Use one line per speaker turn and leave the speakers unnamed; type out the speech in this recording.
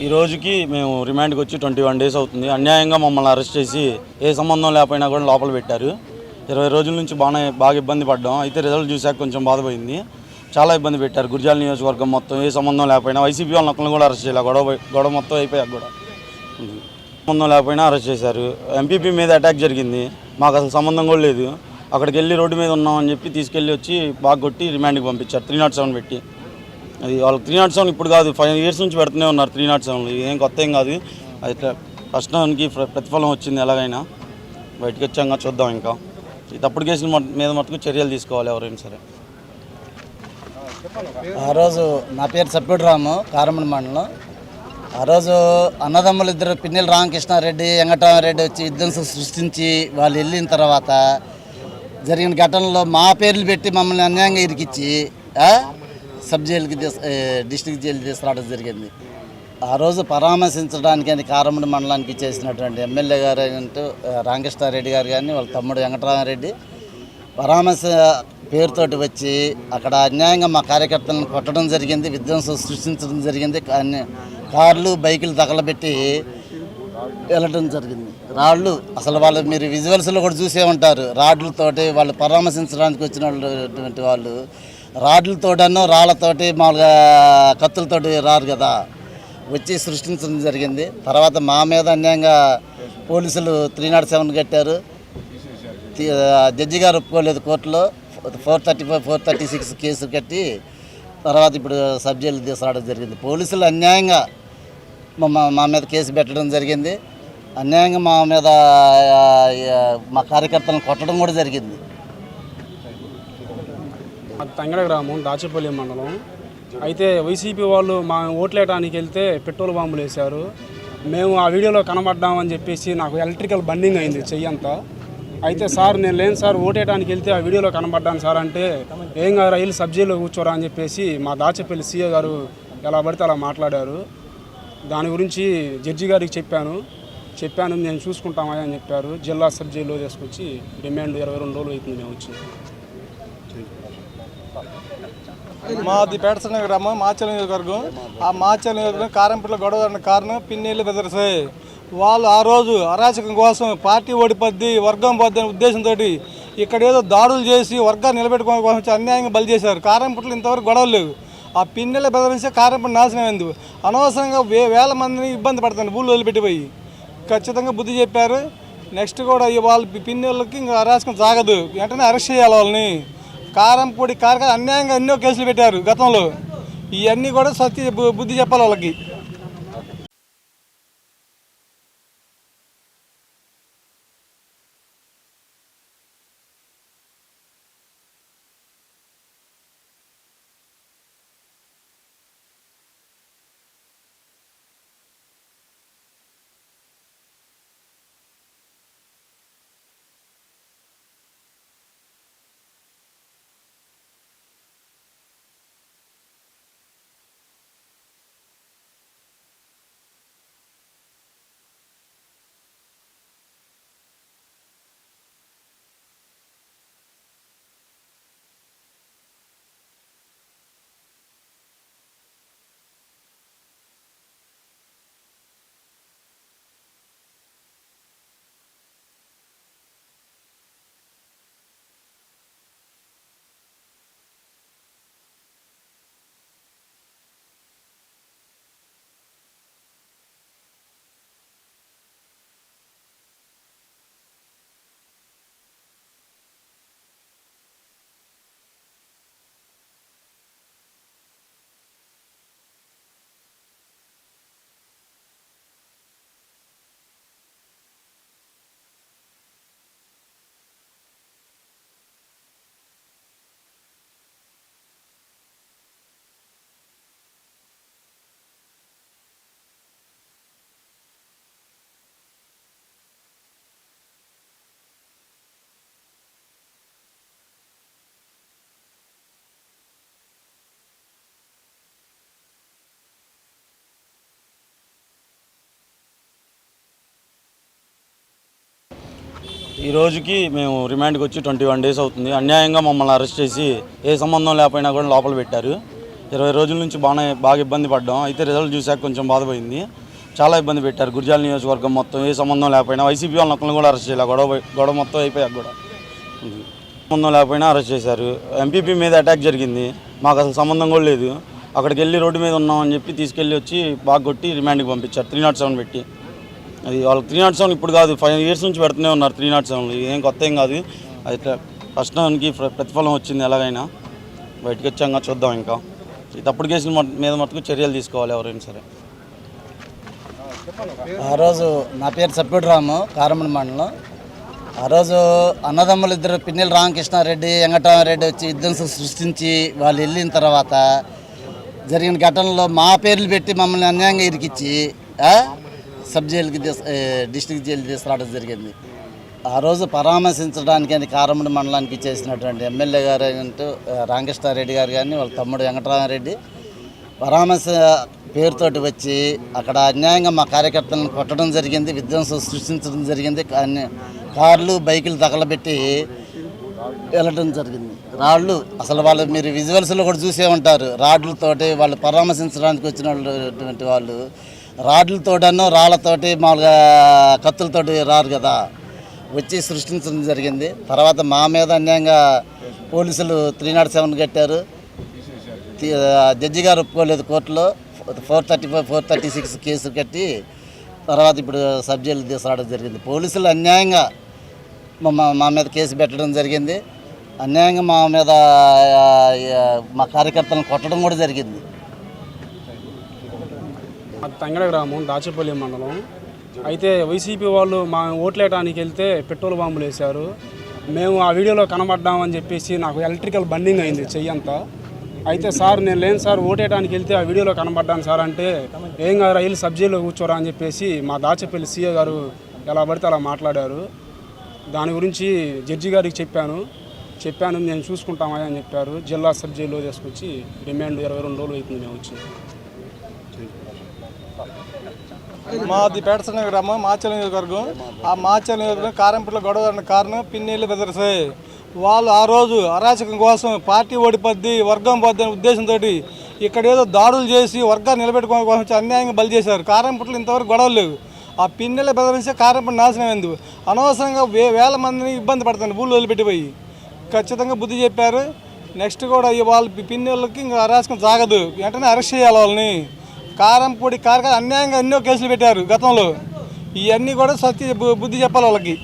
ఈ రోజుకి మేము రిమాండ్కి వచ్చి ట్వంటీ వన్ డేస్ అవుతుంది. అన్యాయంగా మమ్మల్ని అరెస్ట్ చేసి ఏ సంబంధం లేకపోయినా కూడా లోపల పెట్టారు. ఇరవై రోజుల నుంచి బాగానే బాగా ఇబ్బంది పడ్డాం. అయితే రిజల్ట్ చూశాక కొంచెం బాధపోయింది చాలా ఇబ్బంది పెట్టారు. గురిజాల నియోజకవర్గం మొత్తం ఏ సంబంధం లేకపోయినా వైసీపీ వాళ్ళని నొక్కలను కూడా అరెస్ట్ చేయాలి. గొడవ గొడవ మొత్తం అయిపోయాక కూడా. సంబంధం లేకపోయినా అరెస్ట్ చేశారు. ఎంపీపీ మీద అటాక్ జరిగింది. మాకు అసలు సంబంధం కూడా లేదు. అక్కడికి వెళ్ళి రోడ్డు మీద ఉన్నామని చెప్పి తీసుకెళ్ళి వచ్చి బాగా కొట్టి రిమాండ్కి పంపించారు. త్రీ నాట్ సెవెన్ పెట్టి. అది వాళ్ళు త్రీ నాట్ సెవెన్ ఇప్పుడు కాదు ఫైవ్ ఇయర్స్ నుంచి పెడుతూనే ఉన్నారు త్రీ నాట్ సెవెన్ ఏం కొత్త ఏం కాదు. అది ఇట్లా కష్టానికి ప్ర- ప్రతిఫలం వచ్చింది ఎలాగైనా. బయటకు వచ్చాక చూద్దాం ఇంకా. ఈ తప్పుడు కేసుల మీద మటుకు చర్యలు తీసుకోవాలి ఎవరైనా సరే.
ఆ రోజు నా పేరు సభ్యుడు రాము కారమణ మండలం. ఆ రోజు అన్నదమ్ములు ఇద్దరు పిన్నెల రామకృష్ణారెడ్డి వెంకటరామరెడ్డి వచ్చి విధ్వంసం సృష్టించి వాళ్ళు వెళ్ళిన తర్వాత జరిగిన ఘటనలో మా పేర్లు పెట్టి మమ్మల్ని అన్యాయంగా ఇరికిచ్చి సబ్ జైలుకి తీసు ఏ, జైలు తీసుకురావడం జరిగింది. ఆ రోజు పరామర్శించడానికి అని కారముడి మండలానికి చేసినటువంటి ఎమ్మెల్యే గారు అంటూ ఆ, రామకృష్ణారెడ్డి గారు కానీ వాళ్ళ తమ్ముడు వెంకటరామరెడ్డి పరామర్శ పేరుతోటి వచ్చి అక్కడ అన్యాయంగా మా కార్యకర్తలను కొట్టడం జరిగింది విధ్వంసం సృష్టించడం జరిగింది కానీ కార్లు బైకులు తగలబెట్టి వెళ్ళడం జరిగింది. రాళ్ళు అసలు వాళ్ళు మీరు విజువల్స్లో కూడా చూసే ఉంటారు రాడ్లతోటి వాళ్ళు పరామర్శించడానికి వచ్చినటువంటి వాళ్ళు రాడ్లతోటనో రాళ్ళతోటి మామూలుగా కత్తులతోటి రారు కదా. వచ్చి సృష్టించడం జరిగింది. తర్వాత మా మీద అన్యాయంగా పోలీసులు త్రీ నాట్ సెవెన్ కట్టారు. జడ్జి గారు ఒప్పుకోలేదు కోర్టులో. Four thirty five four thirty six case కట్టి తర్వాత ఇప్పుడు సబ్ తీసుకురావడం జరిగింది. పోలీసులు అన్యాయంగా మా మా మీద కేసు పెట్టడం జరిగింది. అన్యాయంగా మా మీద మా కార్యకర్తలను కొట్టడం కూడా జరిగింది.
అది తంగడ గ్రామం దాచేపల్లి మండలం. అయితే వైసీపీ వాళ్ళు మా ఓట్లేయడానికి వెళ్తే పెట్రోల్ బాంబులు వేశారు. మేము ఆ వీడియోలో కనబడ్డామని చెప్పేసి నాకు ఎలక్ట్రికల్ బండింగ్ అయింది చెయ్యంతా అయితే సార్ నేను లేను సార్ ఓటేయడానికి వెళ్తే ఆ వీడియోలో కనబడ్డాను సార్ అంటే ఏం కాదు రైలు సబ్జీలో కూర్చోరా అని చెప్పేసి మా దాచేపల్లి సీఏ గారు ఎలా పడితే అలా మాట్లాడారు. దాని గురించి జడ్జి గారికి చెప్పాను. చెప్పాను నేను చూసుకుంటామని అని చెప్పారు. జిల్లా సబ్జీలో తీసుకొచ్చి డిమాండ్ ఇరవై రెండు రోజులు అవుతుంది మేము వచ్చి.
మాది పేటసన గ్రామం మాచల నియోజకవర్గం. ఆ మాచల నియోజకవర్గం కారంపేటలో గొడవ కారణం పిన్నెల్లి బ్రదర్సే వాళ్ళు ఆ రోజు అరాచకం కోసం పార్టీ ఓడిపోద్ది వర్గం పోద్ది అనే ఉద్దేశంతో ఇక్కడ ఏదో దాడులు చేసి వర్గాన్ని నిలబెట్టుకోవడం కోసం అన్యాయంగా బలి చేశారు. కారంపేటలో ఇంతవరకు గొడవలు లేవు. ఆ పిన్నెల బెదరిస్తే కారంపేట నాశనం అయింది. అనవసరంగా వే వేల మందిని ఇబ్బంది పడుతుంది ఊళ్ళో వదిలిపెట్టిపోయి. ఖచ్చితంగా బుద్ధి చెప్పారు. నెక్స్ట్ కూడా వాళ్ళ పిన్నెళ్ళకి ఇంకా అరాచకం సాగదు. వెంటనే అరెస్ట్ చేయాలి వాళ్ళని. కారంపూడి కారక అన్యాయంగా ఎన్నో కేసులు పెట్టారు గతంలో. ఇవన్నీ కూడా సత్య బు- బుద్ధి చెప్పాలి వాళ్ళకి.
ఈ రోజుకి మేము రిమాండ్కి వచ్చి ట్వంటీ వన్ డేస్ అవుతుంది. అన్యాయంగా మమ్మల్ని అరెస్ట్ చేసి ఏ సంబంధం లేకపోయినా కూడా లోపల పెట్టారు. ఇరవై రోజుల నుంచి బాగానే బాగా ఇబ్బంది పడ్డాం. అయితే రిజల్ట్ చూశాక కొంచెం బాధపోయింది. చాలా ఇబ్బంది పెట్టారు. గురిజాల నియోజకవర్గం మొత్తం ఏ సంబంధం లేకపోయినా వైసీపీ వాళ్ళని ఒక్కరిని కూడా అరెస్ట్ చేయాలి. గొడవ గొడవ మొత్తం అయిపోయాక కూడా. సంబంధం లేకపోయినా అరెస్ట్ చేశారు. ఎంపీపీ మీద అటాక్ జరిగింది. మాకు అసలు సంబంధం కూడా లేదు. అక్కడికి వెళ్ళి రోడ్డు మీద ఉన్నామని చెప్పి తీసుకెళ్ళి వచ్చి బాగా కొట్టి రిమాండ్కి పంపించారు. త్రీ నాట్ సెవెన్ పెట్టి. అది వాళ్ళు త్రీ నాట్ సెవెన్ ఇప్పుడు కాదు ఫైవ్ ఇయర్స్ నుంచి పెడుతూనే ఉన్నారు త్రీ నాట్ సెవెన్లు ఏం కొత్త ఏం కాదు. అది ఫస్ట్ కష్టానికి ప్ర- ప్రతిఫలం వచ్చింది ఎలాగైనా. బయటకు వచ్చాక చూద్దాం ఇంకా. ఈ తప్పుడు కేసుల మీద మటుకు చర్యలు తీసుకోవాలి ఎవరైనా సరే.
ఆ రోజు నా పేరు సప్పిడి రాము కారమణ మండలం. ఆ రోజు అన్నదమ్ములు ఇద్దరు పిన్నెల రామకృష్ణారెడ్డి వెంకటరామరెడ్డి వచ్చి యుద్ధం సృష్టించి వాళ్ళు వెళ్ళిన తర్వాత జరిగిన ఘటనలో మా పేర్లు పెట్టి మమ్మల్ని అన్యాయంగా ఇరికిచ్చి సబ్ జైలుకి తీసు డిస్ట్రిక్ట్ జైలు తీసుకురావడం జరిగింది. ఆ రోజు పరామర్శించడానికి అని కారముడి మండలానికి చేసినటువంటి ఎమ్మెల్యే గారు అంటూ ఆ, రామకృష్ణారెడ్డి గారు కానీ వాళ్ళ తమ్ముడు వెంకటరామరెడ్డి పరామర్శ పేరుతోటి వచ్చి అక్కడ అన్యాయంగా మా కార్యకర్తలను కొట్టడం జరిగింది విధ్వంసం సృష్టించడం జరిగింది కానీ కార్లు బైకులు తగలబెట్టి వెళ్ళడం జరిగింది. రాళ్ళు అసలు వాళ్ళు మీరు విజువల్స్లో కూడా చూసే ఉంటారు రాడ్లతోటి వాళ్ళు పరామర్శించడానికి వచ్చినటువంటి వాళ్ళు. రాడ్లతోటనో రాళ్ళతోటి మామూలుగా కత్తులతోటి రారు కదా. వచ్చి సృష్టించడం జరిగింది. తర్వాత మా మీద అన్యాయంగా పోలీసులు త్రీ నాట్ సెవెన్ కట్టారు. జడ్జి గారు ఒప్పుకోలేదు కోర్టులో. Four thirty five four thirty six case కట్టి తర్వాత ఇప్పుడు సబ్ జైలు తీసుకురావడం జరిగింది. పోలీసులు అన్యాయంగా మా- మా మీద కేసు పెట్టడం జరిగింది. అన్యాయంగా మా మీద మా కార్యకర్తలను కొట్టడం కూడా జరిగింది.
అది తంగడ గ్రామం దాచేపల్లి మండలం. అయితే వైసీపీ వాళ్ళు మా ఓట్లేయడానికి వెళ్తే పెట్రోల్ బాంబులు వేశారు. మేము ఆ వీడియోలో కనబడ్డామని చెప్పేసి నాకు ఎలక్ట్రికల్ బండింగ్ అయింది చెయ్యంతా అయితే సార్ నేను లేను సార్ ఓటేయడానికి వెళ్తే ఆ వీడియోలో కనబడ్డాను సార్ అంటే ఏం కాదు రైలు సబ్జీలో కూర్చోరా అని చెప్పేసి మా దాచేపల్లి సీఏ గారు ఎలా పడితే అలా మాట్లాడారు. దాని గురించి జడ్జి గారికి చెప్పాను. చెప్పాను నేను చూసుకుంటామా అని చెప్పారు. జిల్లా సబ్ జైల్లో తీసుకొచ్చి రిమాండ్ ఇరవై రెండు రోజులు అవుతుంది మేము వచ్చి.
మాది పేటసన గ్రామం మాచల నియోజకవర్గం. ఆ మాచల నియోజకవర్గం కారంపట్లో గొడవ జరిగిన కారణం పిన్నీళ్ళు బెదర్సే. వాళ్ళు ఆ రోజు అరాచకం కోసం పార్టీ ఓడిపోద్ది వర్గం పోద్ది అనే ఉద్దేశంతో ఇక్కడ ఏదో దాడులు చేసి వర్గాన్ని నిలబెట్టుకోవడం కోసం అన్యాయంగా బలి చేశారు. కారంపట్లో ఇంతవరకు గొడవలు లేవు. ఆ పిన్నెల బెదరిస్తే కారంపట్ల నాశనం అయింది. అనవసరంగా వే వేల మందిని ఇబ్బంది పడుతుంది భూళ్ళు వదిలిపెట్టిపోయి. ఖచ్చితంగా బుద్ధి చెప్పారు. నెక్స్ట్ కూడా వాళ్ళ పిన్నెళ్ళకి ఇంకా అరాచకం సాగదు. వెంటనే అరెస్ట్ చేయాలి వాళ్ళని. కారం పొడి అన్యాయంగా ఎన్నో కేసులు పెట్టారు గతంలో. ఇవన్నీ కూడా సత్య బు- బుద్ధి చెప్పాలి వాళ్ళకి.